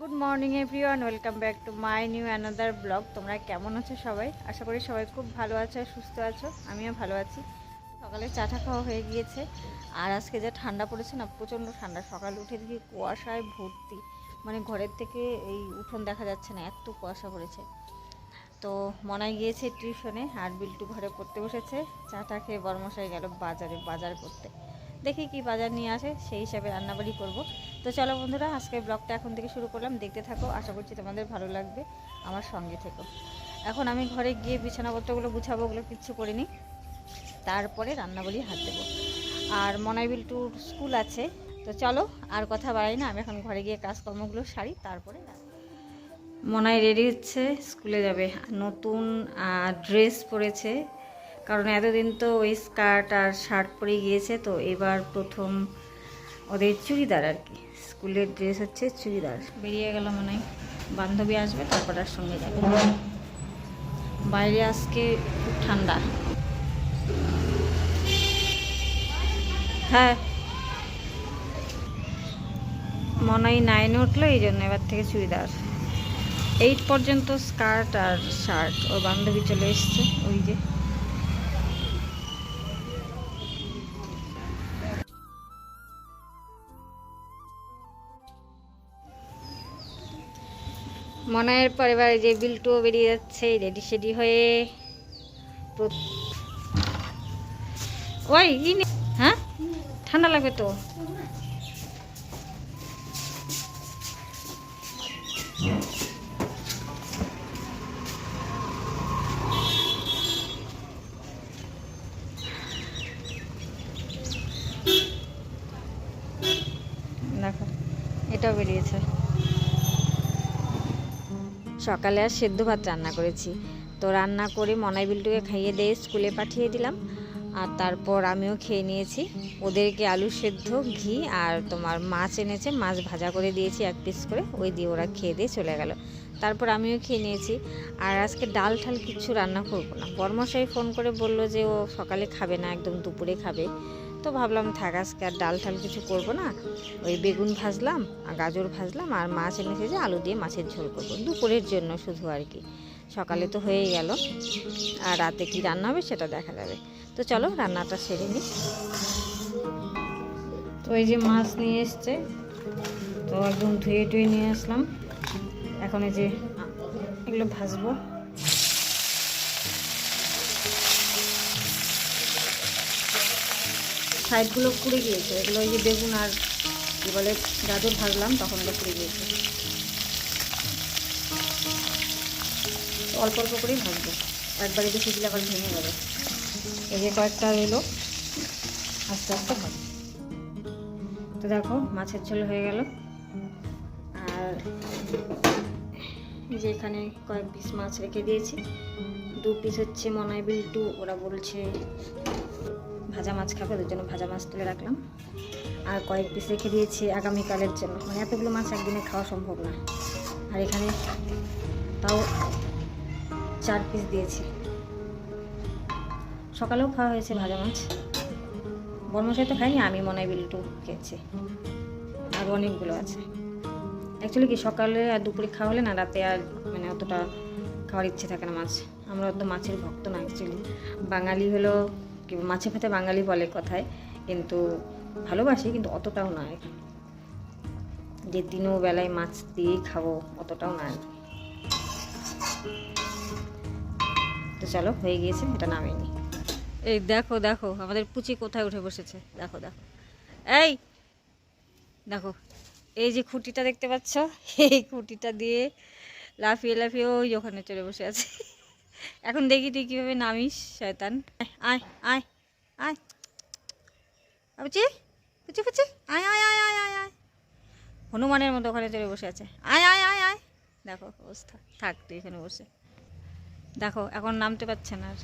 Good morning everyone welcome back to my new another blog তোমরা কেমন আছো সবাই? আশা করি সবাই খুব ভালো আছো, সুস্থ আছো। আমিও ভালো আছি। সকালে চাটা খাওয়া হয়ে গিয়েছে। আর আজকে যা ঠান্ডা পড়েছে না, প্রচণ্ড ঠান্ডা। সকালে উঠে দেখি কুয়াশায় ভর্তি। মানে ঘরের থেকে এই উঠোন দেখা যাচ্ছে না, এত কুয়াশা পড়েছে। তো মনাই গিয়েছে টিউশনে, আর বিল্টু ঘরে পড়তে বসেছে। চাটা খেয়ে বর্মশাই গেল বাজারে, বাজার করতে। দেখি কি বাজার নিয়ে আসে, সেই হিসাবে রান্নাবাড়ি করব। তো চলো বন্ধুরা আজকে ব্লগটা এখন থেকে শুরু করলাম। দেখতে থাকো, আশা করছি তোমাদের ভালো লাগবে আমার সঙ্গে থেকো। এখন আমি ঘরে গিয়ে বিছানাপত্রগুলো গুছাবো, ওগুলো কিচ্ছু করিনি। তারপরে রান্নাবাড়ি হাত দেবো। আর মনাই বিল্টুর স্কুল আছে, তো চলো আর কথা বাড়াই না, আমি এখন ঘরে গিয়ে কাজকর্মগুলো সারি, তারপরে মনাই রেডি হচ্ছে, স্কুলে যাবে। নতুন ড্রেস পরেছে কারণ এতদিন তো ওই স্কার্ট আর শার্ট পরে গিয়েছে, তো এবার প্রথম ওদের চুড়িদার আর কি। স্কুলের ড্রেস হচ্ছে চুড়িদার। বেরিয়ে গেল মনে হয়। বান্ধবী আসবে, তারপর আর সঙ্গে যাবে। বাইরে আজকে খুব ঠান্ডা। হ্যাঁ। মনে হয় নাইন উঠল, এই জন্য এবার থেকে চুড়িদার। এইট পর্যন্ত স্কার্ট আর শার্ট। ওর বান্ধবী চলে এসছে, ওই যে। মনায়ের পরিবারে যে বিল্টুও বেরিয়ে যাচ্ছে রেডি সেডি হয়ে ওই, ই হ্যাঁ? ঠান্ডা লাগবে তো। সকালে আর সেদ্ধ ভাত রান্না করেছি। তো রান্না করে মনাই বিল্টুকে খাইয়ে দিয়ে স্কুলে পাঠিয়ে দিলাম। আর তারপর আমিও খেয়ে নিয়েছি। ওদেরকে আলু সেদ্ধ, ঘি আর তোমার মাছ এনেছে, মাছ ভাজা করে দিয়েছি এক পিস করে। ওই দিয়ে ওরা খেয়ে দিয়ে চলে গেল। তারপর আমিও খেয়ে নিয়েছি। আর আজকে ডাল ঠাল কিচ্ছু রান্না করব না। বর্মশাই ফোন করে বলল যে ও সকালে খাবে না, একদম দুপুরে খাবে। তো ভাবলাম, থাক, আজকে আর ডাল ঠাল কিছু করব না। ওই বেগুন ভাজলাম, আর গাজর ভাজলাম, আর মাছ এনেছে যে আলু দিয়ে মাছের ঝোল করব। দুপুরের জন্য শুধু আর কি। সকালে তো হয়েই গেল। আর রাতে কি রান্না হবে সেটা দেখা যাবে। তো চলো, রান্নাটা সেরে নিই। তো এই যে মাছ নিয়ে এসছে, তো একদম ধুয়ে টুয়ে নিয়ে আসলাম। এখন এই যে এগুলো ভাজবো। সাইডগুলো পুড়ে গিয়েছে। এগুলো ওই যে বেগুন আর কী বলে, গাজর ভাজলাম, তখন ওগুলো পুড়ে গিয়েছে। অল্প অল্প করেই ভাজবো। একবারে বেশি দিলে আবার ভেঙে যাবে। এই যে কয়েকটা এলো আস্তে আস্তে ভাজবো। তো দেখো, মাছের ঝোল হয়ে গেল। আর যে এখানে কয়েক পিস মাছ রেখে দিয়েছি। দু পিস হচ্ছে মনাই বিল্টু ওরা বলছে ভাজা মাছ খাবে ওদের জন্য ভাজা মাছ তুলে রাখলাম। আর কয়েক পিস রেখে দিয়েছি আগামীকালের জন্য। মানে এতগুলো মাছ একদিনে খাওয়া সম্ভব না। আর এখানে তাও চার পিস দিয়েছি। সকালেও খাওয়া হয়েছে ভাজা মাছ। বর্মশাই তো খাইনি আমি মনে হয় বিল্টু খেয়েছি। আর অনেকগুলো আছে। অ্যাকচুয়ালি কি, সকালে আর দুপুরে খাওয়া হলে না, রাতে আর মানে অতটা খাওয়ার ইচ্ছে থাকে না মাছ। আমরা তো মাছের ভক্ত না অ্যাকচুয়ালি বাঙালি হলো মাছে ভাতে বাঙালি বলে কথায়, কিন্তু ভালোবাসি, কিন্তু অতটাও না আর যে দিনও বেলায় মাছ দিয়েই খাব, অতটাও না আর তো চলো, হয়ে গিয়েছে, এটা নামিয়ে নিই। এই দেখো দেখো, আমাদের পুচি কোথায় উঠে বসেছে? দেখো দেখো। এই দেখো, এই যে খুঁটিটা দেখতে পাচ্ছ? এই খুঁটিটা দিয়ে লাফিয়ে লাফিয়ে ওই ওখানে চলে বসে আছে। এখন দেখি তুই কীভাবে নামিস, শয়তান। আয় আয় আয় পুচি পুচি পুচি আয় আয় আয় আয় আয় আয়। হনুমানের মতো ওখানে চলে বসে আছে। আয় আয় আয় আয়। দেখো অবস্থা। থাক, তুই এখানে বসে। দেখো, এখন নামতে পারছে না আর।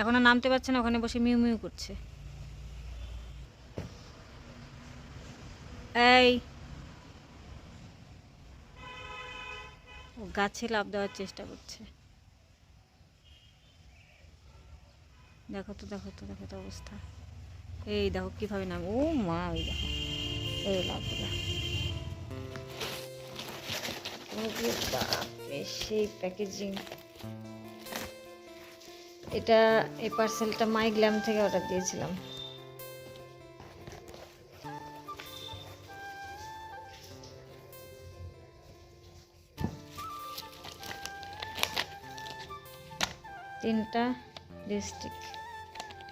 এখন আর নামতে পারছে না, ওখানে বসে মিউ মিউ করছে। এই গাছে লাভ দেওয়ার চেষ্টা করছে। দেখো তো দেখো তো দেখো তো অবস্থা। এই দেখো কীভাবে নাম, ও মা ওই দেখো। এই বাপরে, সেই প্যাকেজিং এটা এই পার্সেলটা মাই গ্ল্যাম থেকে অর্ডার দিয়েছিলাম। তিনটা লিপস্টিক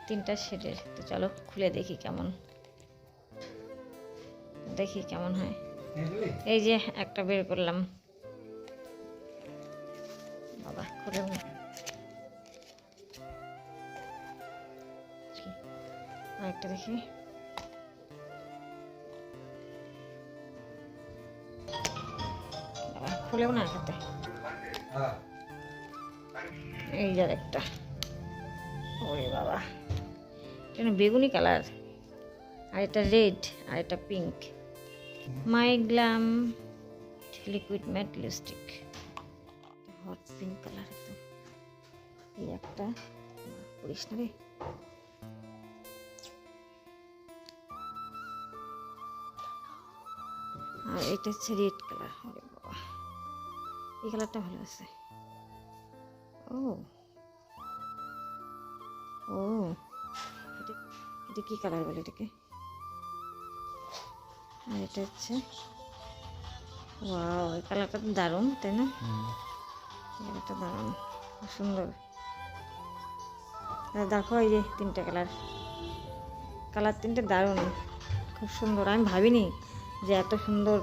তিনটা শেডের তো চলো খুলে দেখি কেমন। দেখি কেমন হয়। এই যে একটা বের করলাম। বাবা খুলেও না আরেকটা দেখি। খুলেও না হাতে। এই যে একটা বাবা। এটা বেগুনি কালার, আর এটা রেড, আর এটা pink. My glam liquid matte, lipstick. Hot pink colour একদম। এই একটা। করিস না রে। আর এটা হচ্ছে রেড কালার। এই কালারটা ভালো আছে। ও ও এটা এটা কি কালার বলে এটাকে? আর এটা হচ্ছে ওয়াও এই কালারটা তো দারুণ তাই না? কালারটা দারুণ খুব সুন্দর। দেখো এই যে তিনটে কালার কালার তিনটে দারুণ খুব সুন্দর। আমি ভাবিনি যে এত সুন্দর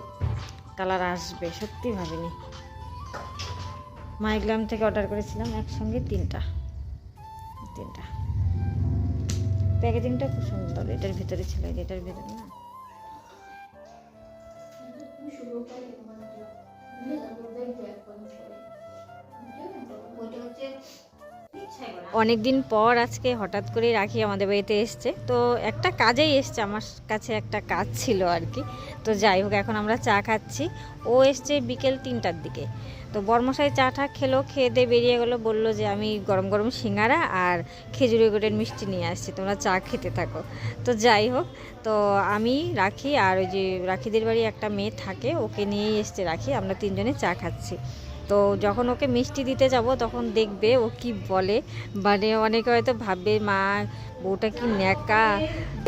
কালার আসবে সত্যি ভাবিনি। মাইগ্রাম থেকে অর্ডার করেছিলাম একসঙ্গে তিনটা। তিনটা। প্যাকেজিংটা খুব সুন্দর, এটার ভিতরে ছিল, এটার ভিতরে না? অনেক দিন পর আজকে হঠাৎ করে রাখি আমাদের বাড়িতে এসছে। তো একটা কাজেই এসছে, আমার কাছে একটা কাজ ছিল আর কি। তো যাই হোক, এখন আমরা চা খাচ্ছি। ও এসছে বিকেল তিনটার দিকে। তো বর্মশাই চা টা খেলো, খেয়ে দিয়ে বেরিয়ে গেলো, বলল যে আমি গরম গরম সিঙ্গারা আর খেজুরি গুড়ের মিষ্টি নিয়ে আসছি, তোমরা চা খেতে থাকো। তো যাই হোক, তো আমি, রাখি আর ওই যে রাখিদের বাড়ি একটা মেয়ে থাকে, ওকে নিয়েই এসছে রাখি, আমরা তিনজনে চা খাচ্ছি। তো যখন ওকে মিষ্টি দিতে যাব তখন দেখবে ও কি বলে। মানে অনেকে হয়তো ভাববে মা বউটা কি ন্যাকা?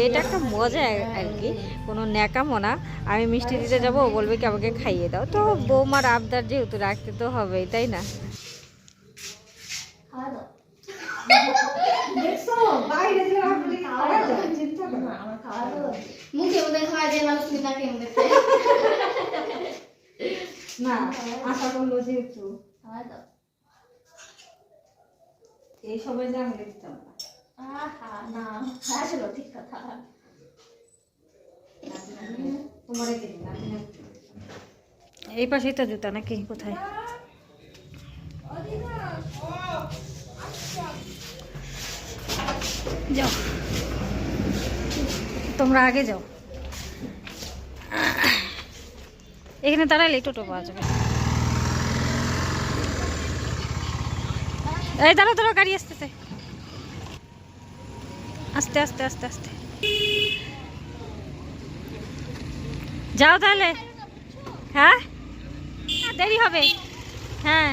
এটা একটা মজা আর কি কোনো ন্যাকামো না। আমি মিষ্টি দিতে যাব ও বলবে কি আমাকে খাইয়ে দাও। তো বৌমার আবদার যেহেতু রাখতে তো হবেই তাই না? মুখে মধ্যে খাওয়া যায় মানুষ না আশা করল যেহেতু। খাওয়া এই সবাই যে আমি দিতাম না। আহা না। আসলো ঠিক কথা। তোমারে না এই পাশেই তো জুতা নাকি? কোথায়? যাও। তোমরা আগে যাও। এখানে দাঁড়ালে টোটো পাওয়া যাবে। এই, দাঁড়াও দাঁড়াও, গাড়ি আসতেছে। আস্তে আস্তে আস্তে আস্তে। যাও তাহলে। হ্যাঁ দেরি হবে। হ্যাঁ।